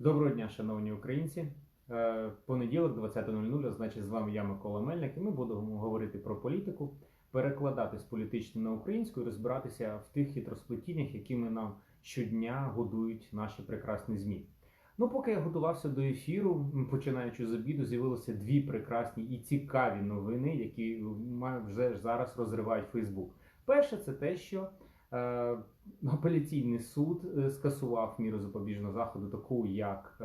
Доброго дня, шановні українці. Е, Понеділок, 20.00, значить, з вами я, Микола Мельник, і ми будемо говорити про політику, перекладати з політичної на українську і розбиратися в тих хитросплетіннях, якими нам щодня годують наші прекрасні ЗМІ. Ну, поки я готувався до ефіру, починаючи з обіду, з'явилися дві прекрасні і цікаві новини, які вже зараз розривають Фейсбук. Перше, це те, що апеляційний суд е, скасував міру запобіжного заходу, таку як е,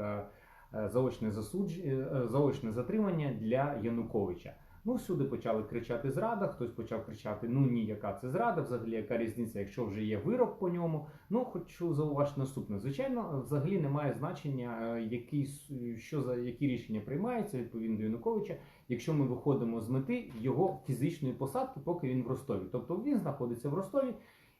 е, заочне засудж... е, е, заочне затримання для Януковича. Ну, всюди почали кричати зрада, хтось почав кричати: ну ні, яка це зрада, взагалі яка різниця, якщо вже є вирок по ньому. Ну, хочу зауважити наступне. Звичайно, взагалі немає значення, е, який, що за які рішення приймаються відповідно до Януковича, якщо ми виходимо з мети його фізичної посадки, поки він в Ростові. Тобто він знаходиться в Ростові,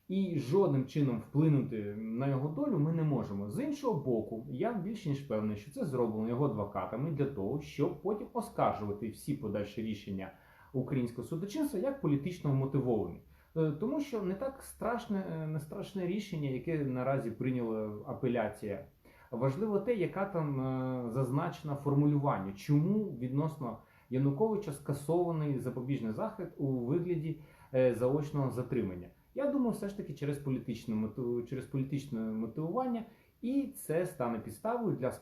і жодним чином вплинути на його долю ми не можемо. З іншого боку, я більш ніж певний, що це зроблено його адвокатами для того, щоб потім оскаржувати всі подальші рішення українського судочинства як політично мотивовані. Е, Тому що не так страшне, е, не страшне рішення, яке наразі прийняла апеляція. Важливо те, яка там е, зазначена формулювання, чому відносно Януковича скасований запобіжний захід у вигляді заочного затримання. Я думаю, все ж таки через політичне через політичне мотивування, і це стане підставою для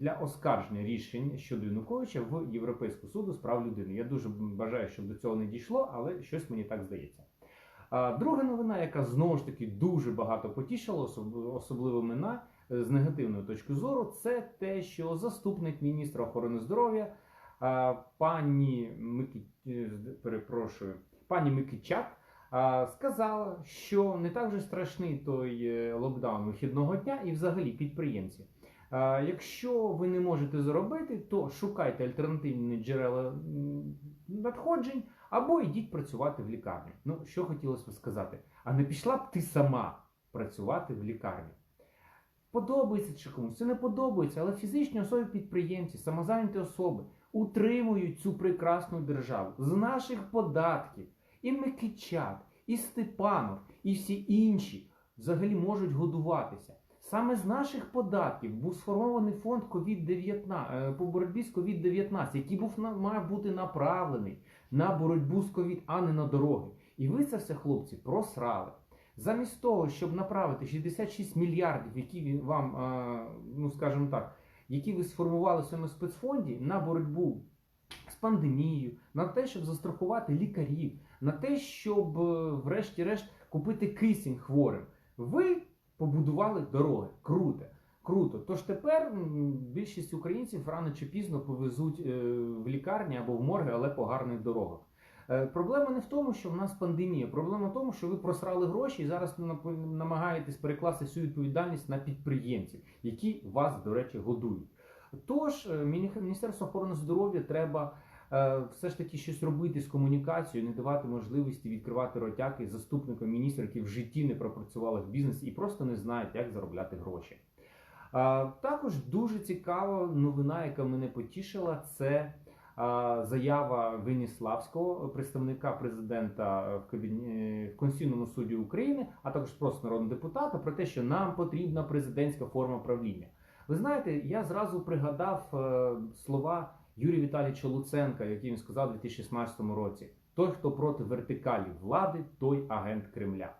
для оскарження рішень щодо Януковича в Європейську суду з прав людини. Я дуже бажаю, щоб до цього не дійшло, але щось мені так здається. Друга новина, яка знову ж таки дуже багато потішила, особливо мене е, з негативної точки зору, це те, що заступник міністра охорони здоров'я пані Мики... е, перепрошую, пані Микичак сказала, що не так вже страшний той е, локдаун вихідного дня і взагалі підприємці. Якщо ви не можете заробити, то шукайте альтернативні джерела надходжень або йдіть працювати в лікарню. Ну, що хотілося б сказати, а не пішла б ти сама працювати в лікарню? Подобається чи комусь, це не подобається, але фізичні особи підприємці, самозайняті особи утримують цю прекрасну державу з наших податків. І Микичак, і Степанов, і всі інші взагалі можуть годуватися. Саме з наших податків був сформований фонд COVID-19, е, по боротьбі з COVID-19, який був має бути направлений на боротьбу з COVID, а не на дороги. І ви це все, хлопці, просрали. Замість того, щоб направити 66 мільярдів, які вам, е, ну скажімо так, які ви сформували в своєму спецфонді на боротьбу з пандемією, на те, щоб застрахувати лікарів, на те, щоб, е, врешті-решт, купити кисень хворим. Ви побудували дороги. Круто. Круто. Тож тепер більшість українців рано чи пізно повезуть е, в лікарні або в морги, але по гарних дорогах. Е, Проблема не в тому, що в нас пандемія. Проблема в тому, що ви просрали гроші і зараз намагаєтесь перекласти всю відповідальність на підприємців, які вас, до речі, годують. Тож Міністерство охорони здоров'я треба все ж таки щось робити з комунікацією, не давати можливості відкривати ротяки заступникам міністра, які в житті не пропрацювали в бізнесі і просто не знають, як заробляти гроші. Також дуже цікава новина, яка мене потішила, це заява Веніславського, представника президента в кабіні в Конституційному суді України, а також просто народного депутата, про те, що нам потрібна президентська форма правління. Ви знаєте, я зразу пригадав е, слова Юрія Віталійовича Луценка, який він сказав у 2016 році: той, хто проти вертикалі влади, той агент Кремля.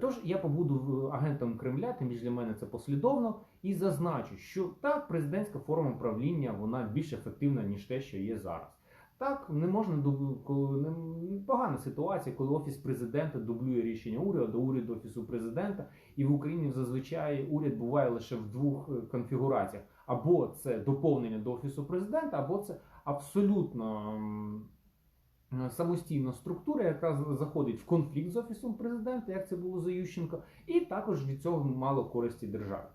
Тож я побуду агентом Кремля, тим більше для мене це послідовно, і зазначу, що так, президентська форма правління вона більш ефективна, ніж те, що є зараз. Так, не можна коли не- погана ситуація, коли офіс президента дублює рішення уряду, уряд офісу президента, і в Україні зазвичай уряд буває лише в двох е, конфігураціях: або це доповнення до офісу президента, або це абсолютно е, самостійна структура, яка заходить в конфлікт з офісом президента, як це було за Ющенко, і також від цього мало користі державі.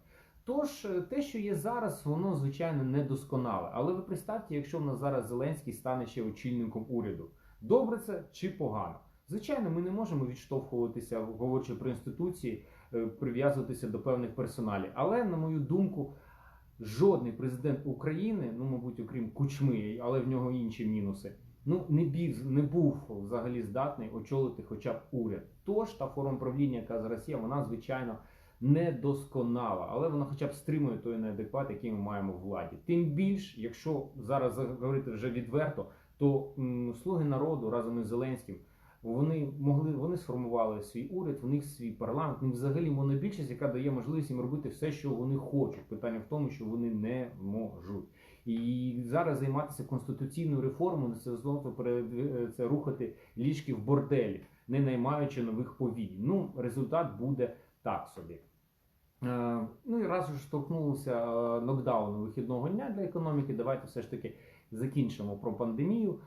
Тож е, те, що є зараз, воно звичайно недосконале. Але ви представте, якщо в нас зараз Зеленський стане ще очільником уряду, добре це чи погано? Звичайно, ми не можемо відштовхуватися, говорячи про інституції, е, прив'язуватися до певних персоналів. Але, на мою думку, жодний президент України, ну мабуть, окрім кучми, але в нього інші мінуси. Ну не бів не був взагалі здатний очолити хоча б уряд. Тож та форма правління, яка зараз є, вона звичайно недосконала, але вона хоча б стримує той неадекват, який ми маємо в владі. Тим більш, якщо зараз говорити вже відверто, то слуги народу разом із Зеленським. Вони могли, вони сформували свій уряд, в них свій парламент, в них взагалі монобільшість, яка дає можливість їм робити все, що вони хочуть. Питання в тому, що вони не можуть. І зараз займатися конституційною реформою це знову це рухати ліжки в борделі, не наймаючи нових повій. Ну, результат буде так собі. Е, Ну і раз вже штовхнулося е, нокдауну вихідного дня для економіки, давайте все ж таки закінчимо про пандемію.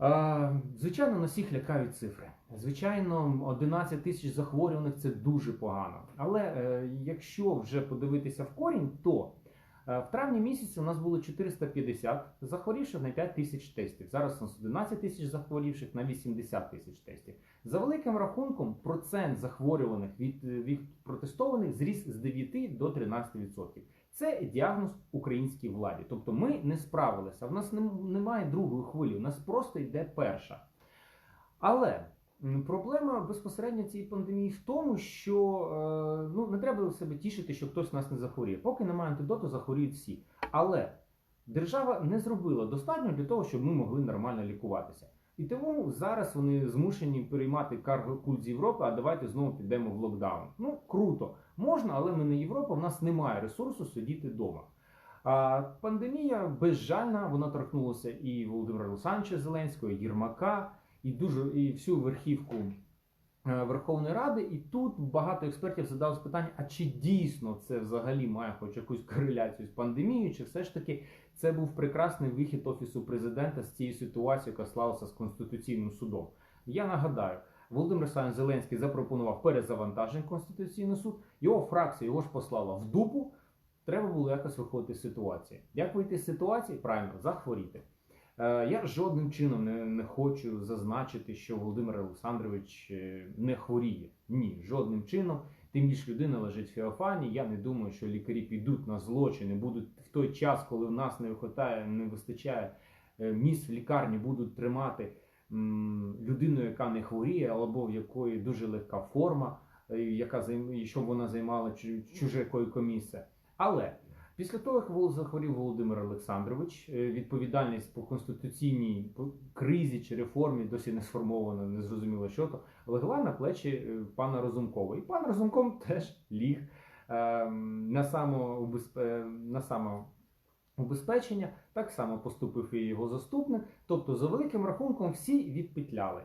Е, Звичайно, на всіх лякають цифри. Звичайно, 11 тисяч захворюваних це дуже погано. Але якщо вже подивитися в корінь, то в травні місяці у нас було 450 захворівших на 5 тисяч тестів. Зараз у нас 11 тисяч захворівших на 80 тисяч тестів. За великим рахунком, процент захворюваних від, від протестованих зріс з 9 до 13%. Це діагноз українській владі. Тобто ми не справилися. В нас немає другої хвилі, у нас просто йде перша. Але проблема безпосередньо цієї пандемії в тому, що е, ну, не треба себе тішити, що хтось нас не захворіє. Поки немає антидоту, захворіють всі. Але держава не зробила достатньо для того, щоб ми могли нормально лікуватися. І тому зараз вони змушені переймати культ з Європи, а давайте знову підемо в локдаун. Ну круто, можна, але ми не Європа, в нас немає ресурсу сидіти вдома. А пандемія безжальна, вона торкнулася і Володимира Олександровича Зеленського, і Єрмака, і дуже і всю верхівку е, Верховної Ради. І тут багато експертів задали питання: а чи дійсно це взагалі має хоч якусь кореляцію з пандемією, чи все ж таки це був прекрасний вихід офісу президента з цієї ситуації, яка склалася з конституційним судом. Я нагадаю, Володимир Олександрович Зеленський запропонував перезавантаження Конституційний суд. Його фракція його ж послала в дупу. Треба було якось виходити з ситуації. Як вийти з ситуації? Правильно, захворіти. Е, Я жодним чином не, не хочу зазначити, що Володимир Олександрович е, не хворіє. Ні, жодним чином. Тим більше людина лежить в Феофані. Я не думаю, що лікарі підуть на злочин і будуть в той час, коли в нас не вистачає, не вистачає е, місць в лікарні, будуть тримати людину, яка не хворіє, або в якої дуже легка форма, яка щоб вона займала чуже койко-місце. Але після того, як захворів Володимир Олександрович, е, відповідальність по конституційній кризі чи реформі досі не сформована, не зрозуміло що то, легла на плечі е, пана Розумкова. І пан Разумков теж ліг ем, на самоубезпе... на самоубезпечення, так само поступив і його заступник. Тобто, за великим рахунком, всі відпетляли.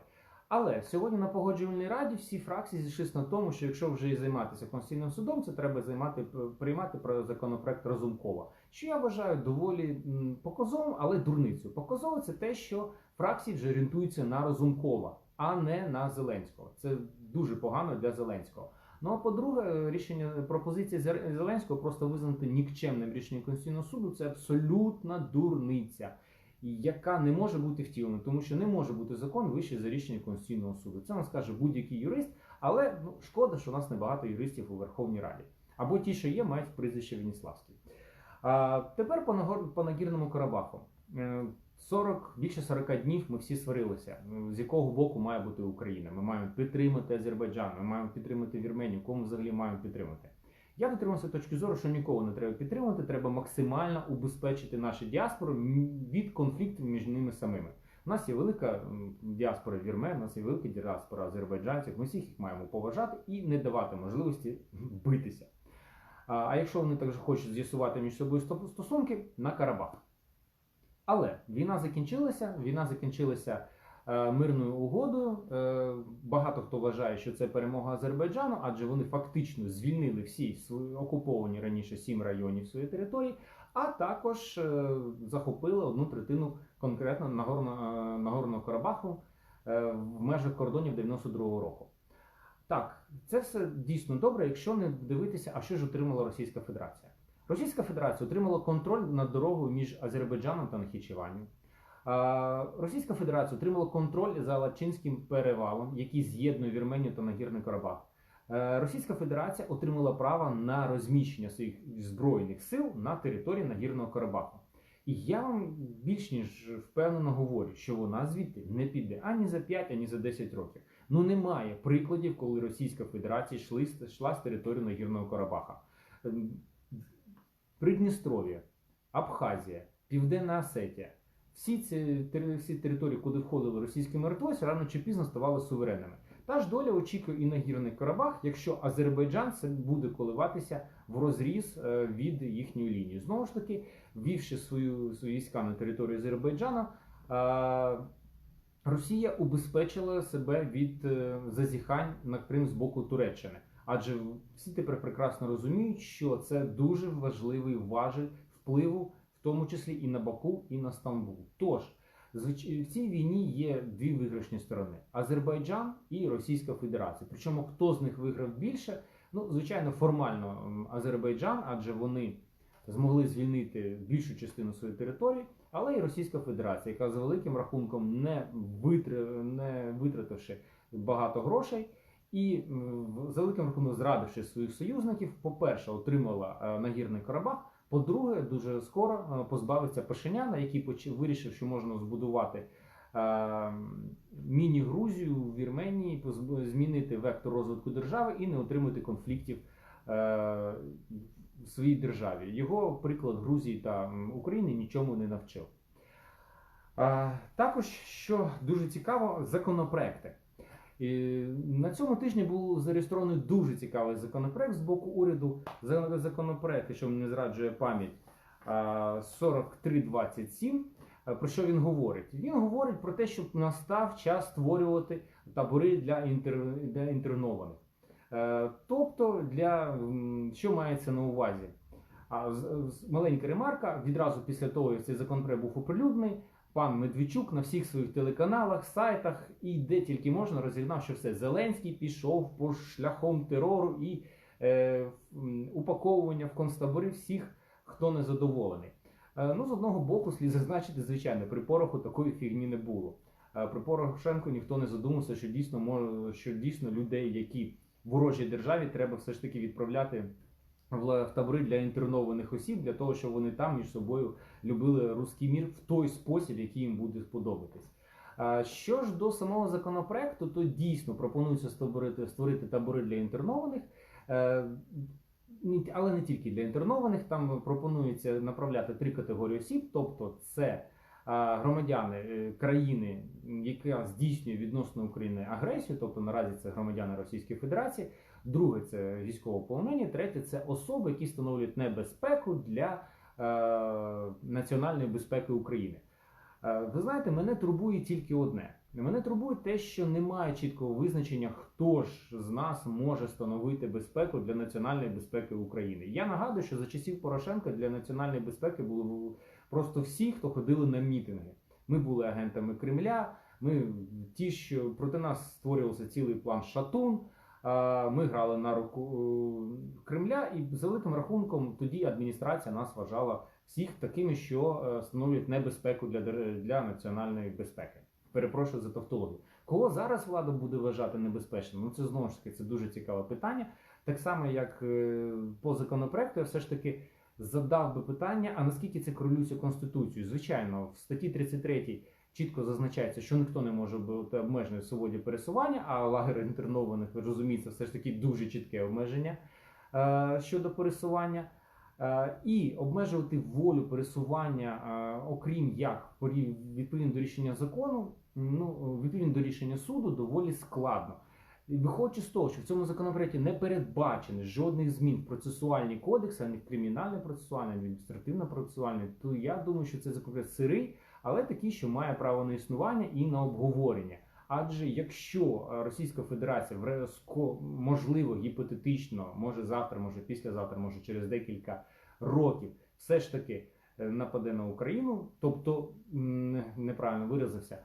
Але сьогодні на погоджувальній раді всі фракції зійшлися на тому, що якщо вже і займатися конституційним судом, це треба займати приймати про законопроект Разумкова. Що я вважаю доволі показовим, але дурницею. Показово це те, що фракції вже орієнтуються на Разумкова, а не на Зеленського. Це дуже погано для Зеленського. Ну а по-друге, рішення пропозиція Зер- Зеленського просто визнати нікчемним рішенням Конституційного суду це абсолютна дурниця яка не може бути втілена, тому що не може бути закон вищий за рішення Конституційного суду. Це нам скаже будь-який юрист, але ну, шкода, що у нас небагато юристів у Верховній Раді. Або ті, що є, мають прізвище Веніславський. А, тепер по, Нагор... по нагірному Карабаху. Е, 40, більше 40 днів ми всі сварилися, Ну, з якого боку має бути Україна. Ми маємо підтримати Азербайджан, ми маємо підтримати Вірменію, кому взагалі маємо підтримати. Я дотримався точки зору, що нікого не треба підтримувати, треба максимально убезпечити нашу діаспору від конфліктів між ними самими. У нас є велика діаспора вірмен, у нас є велика діаспора азербайджанців. Ми всіх їх маємо поважати і не давати можливості битися. А, якщо вони також хочуть з'ясувати між собою стосунки, на Карабах. Але війна закінчилася. Війна закінчилася мирною угодою. Е, багато хто вважає, що це перемога Азербайджану, адже вони фактично звільнили всі свої окуповані раніше сім районів своєї території, а також е, захопили одну третину конкретно Нагорно, е, Нагорного Карабаху е, в межах кордонів 92-го року. Так, це все дійсно добре, якщо не дивитися, а що ж отримала Російська Федерація. Російська Федерація отримала контроль над дорогою між Азербайджаном та Нахічеванням. Російська Федерація отримала контроль за Лачинським перевалом, який з'єднує Вірменію та Нагірний Карабах. Е, Російська Федерація отримала право на розміщення своїх збройних сил на території Нагірного Карабаху. І я вам більш ніж впевнено говорю, що вона звідти не піде ані за 5, ані за 10 років. Ну немає прикладів, коли Російська Федерація йшла з території Нагірного Карабаха. Ем, Придністров'я, Абхазія, Південна Осетія. Всі ці всі території, куди входили російські миротворці, рано чи пізно ставали суверенними. Та ж доля очікує і Нагірний Карабах, якщо Азербайджан це буде коливатися в розріз е, від їхньої лінії. Знову ж таки, ввівши свою війська на територію Азербайджана, е, Росія убезпечила себе від е, зазіхань на Крим з боку Туреччини. Адже всі тепер прекрасно розуміють, що це дуже важливий важіль впливу, тому числі і на Баку, і на Стамбул. Тож звич- в цій війні є дві виграшні сторони: Азербайджан і Російська Федерація. Причому хто з них виграв більше? Ну, звичайно, формально Азербайджан, адже вони змогли звільнити більшу частину своєї території, але і Російська Федерація, яка з великим рахунком не, не витративши багато грошей. І за великим рахунком зрадивши своїх союзників, по-перше, отримала е, нагірний Карабах. По-друге, дуже скоро е, позбавиться Пашиняна, який поч- вирішив, що можна збудувати е, міні-Грузію в Вірменії, позб- змінити вектор розвитку держави і не отримати конфліктів е, в своїй державі. Його приклад Грузії та України нічому не навчив. А, також, що дуже цікаво, законопроекти. На цьому тижні був зареєстрований дуже цікавий законопроект з боку уряду. За- Законопроект, якщо мені зраджує пам'ять, 4327. Про що він говорить? Він говорить про те, щоб настав час створювати табори для, інтер... для інтернованих. Е, Тобто, для що мається на увазі? А маленька ремарка відразу після того, як цей законопроект був оприлюднений, пан Медведчук на всіх своїх телеканалах, сайтах і де тільки можна розігнав, що все Зеленський пішов по шляхом терору і е, упаковування в концтабори всіх, хто не задоволений. Е, ну, з одного боку, слід зазначити, звичайно, при пороху такої фігні не було. Е, при Порошенку ніхто не задумався, що дійсно що дійсно людей, які в ворожій державі, треба все ж таки відправляти в табори для інтернованих осіб, для того, щоб вони там між собою любили руський мір в той спосіб, який їм буде сподобатись. Що ж до самого законопроекту, то дійсно пропонується створити, створити табори для інтернованих, е, але не тільки для інтернованих. Там пропонується направляти три категорії осіб, тобто це громадяни е, країни, яка здійснює відносно України агресію, тобто наразі це громадяни Російської Федерації. Друге це військовополонені, третє це особи, які становлять небезпеку для е, національної безпеки України. Е, ви знаєте, мене турбує тільки одне. Мене турбує те, що немає чіткого визначення, хто ж з нас може становити безпеку для національної безпеки України. Я нагадую, що за часів Порошенка для національної безпеки були просто всі, хто ходили на мітинги. Ми були агентами Кремля. Ми ті, що проти нас створювався цілий план Шатун. Ми грали на руку е, Кремля, і за великим рахунком тоді адміністрація нас вважала всіх такими, що е, становлять небезпеку для, для національної безпеки. Перепрошую за тавтологію. Кого зараз влада буде вважати небезпечним? Ну це знову ж таки це дуже цікаве питання. Так само, як е, по законопроекту, я все ж таки задав би питання: а наскільки це корелюється Конституцією? Звичайно, в статті 33 чітко зазначається, що ніхто не може бути обмежений в свободі пересування, а лагер інтернованих, ви розумієте, все ж таки дуже чітке обмеження е, щодо пересування. Е, І обмежувати волю пересування, е, окрім як відповідно до рішення закону, ну відповідно до рішення суду, доволі складно. І Виходячи з того, що в цьому законопроекті не передбачено жодних змін в процесуальні кодекси, ані в кримінальний процесуальний, ані в адміністративно-процесуальний, то я думаю, що цей законопроект сирий, але такий, що має право на існування і на обговорення. Адже якщо е, Російська Федерація ско- можливо гіпотетично, може завтра, може післязавтра, може через декілька років, все ж таки е, нападе на Україну, тобто неправильно виразився,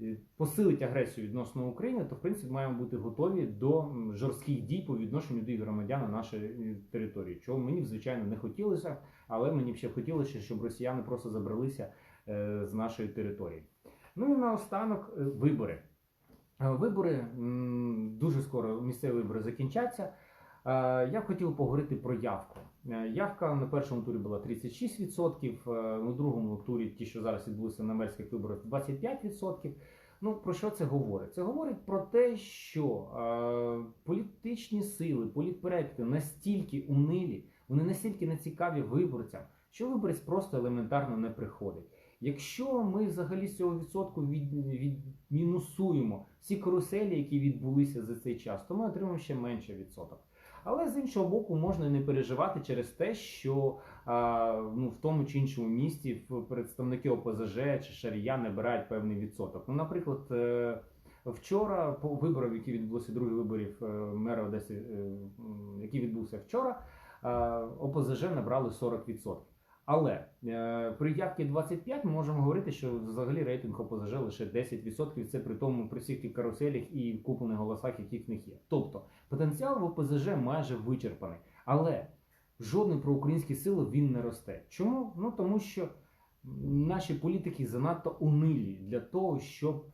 е, посилить агресію відносно України, то в принципі маємо бути готові до жорстких дій по відношенню до громадян на нашій території. Чого мені звичайно не хотілося, але мені б ще хотілося, щоб росіяни просто забралися з нашої території. Ну і наостанок е, вибори. Е, Вибори дуже скоро місцеві вибори закінчаться. Е, Я б хотів поговорити про явку. Е, Явка на першому турі була 36%, е, у другому турі, ті, що зараз відбулися на мерських виборах, 25%. Ну про що це говорить? Це говорить про те, що е, політичні сили, політпроекти настільки унилі, вони настільки не цікаві виборцям, що виборець просто елементарно не приходить. Якщо ми взагалі з цього відсотку від, відмінусуємо всі каруселі, які відбулися за цей час, то ми отримаємо ще менше відсоток. Але з іншого боку, можна не переживати через те, що а, ну, в тому чи іншому місті представники ОПЗЖ чи Шарія набирають певний відсоток. Ну, наприклад, е, вчора по виборам, які відбулися других виборів е, мера Одеси, е, який відбувся вчора, ОПЗЖ набрали 40%. Але е, при явці 25 ми можемо говорити, що взагалі рейтинг ОПЗЖ лише 10%. Це при тому при всіх тих каруселях і куплених голосах, які в них є. Тобто потенціал в ОПЗЖ майже вичерпаний. Але жодної проукраїнської сили він не росте. Чому? Ну тому що наші політики занадто унилі для того, щоб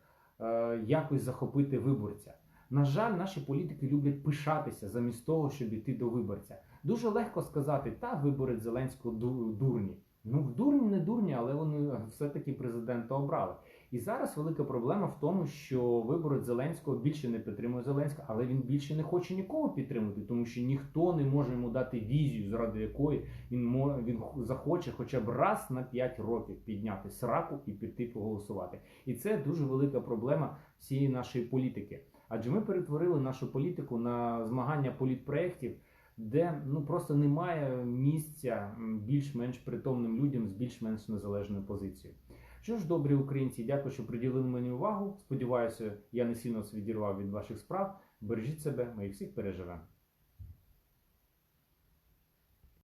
е, якось захопити виборця. На жаль, наші політики люблять пишатися замість того, щоб іти до виборця. Дуже легко сказати, та виборець Зеленського ду- дурні. Ну, дурні не дурні, але вони все-таки президента обрали. І зараз велика проблема в тому, що виборець Зеленського більше не підтримує Зеленського, але він більше не хоче нікого підтримувати, тому що ніхто не може йому дати візію, заради якої він мо- він захоче хоча б раз на 5 років підняти сраку і піти поголосувати. І це дуже велика проблема всієї нашої політики. Адже ми перетворили нашу політику на змагання політпроєктів, де ну просто немає місця більш-менш притомним людям з більш-менш незалежною позицією. Що ж, добрі українці, дякую, що приділили мені увагу. Сподіваюся, я не сильно відірвав від ваших справ. Бережіть себе, ми їх всіх переживемо.